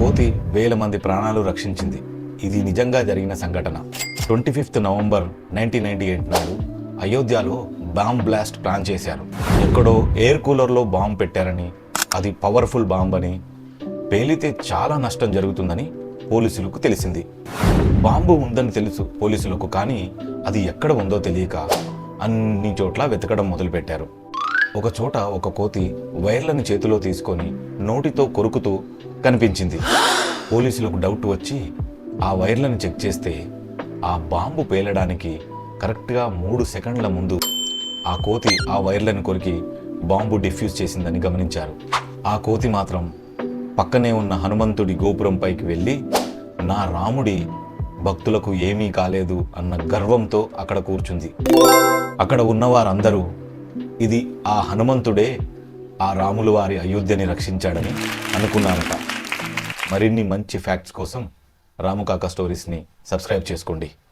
కోతి వేల మంది ప్రాణాలు రక్షించింది. ఇది నిజంగా జరిగిన సంఘటన. Twenty fifth November nineteen ninety eight నాడు అయోధ్యలో బాంబ్ బ్లాస్ట్ ప్లాన్ చేశారు. ఎక్కడో ఎయిర్ కూలర్లో బాంబ్ పెట్టారని అది పవర్ఫుల్ బాంబ్ అని పేలితే చాలా నష్టం జరుగుతుందని పోలీసులకు తెలిసింది. బాంబు ఉందని తెలుసు పోలీసులకు కానీ అది ఎక్కడ ఉందో తెలియక అన్ని చోట్ల వెతకడం మొదలుపెట్టారు. ఒక చోట ఒక కోతి వైర్లను చేతిలో తీసుకొని నోటితో కొరుకుతూ కనిపించింది. పోలీసులకు డౌట్ వచ్చి ఆ వైర్లను చెక్ చేస్తే ఆ బాంబు పేలడానికి కరెక్ట్గా మూడు సెకండ్ల ముందు ఆ కోతి ఆ వైర్లను కొరికి బాంబు డిఫ్యూజ్ చేసిందని గమనించారు. ఆ కోతి మాత్రం పక్కనే ఉన్న హనుమంతుడి గోపురం పైకి వెళ్ళి నా రాముడి భక్తులకు ఏమీ కాలేదు అన్న గర్వంతో అక్కడ కూర్చుంది. అక్కడ ఉన్నవారందరూ ఇది ఆ హనుమంతుడే ఆ రాములు వారి అయోధ్యని రక్షించాడని అనుకున్నారట. మరిన్ని మంచి ఫ్యాక్ట్స్ కోసం రాముకాక స్టోరీస్ని సబ్స్క్రైబ్ చేసుకోండి.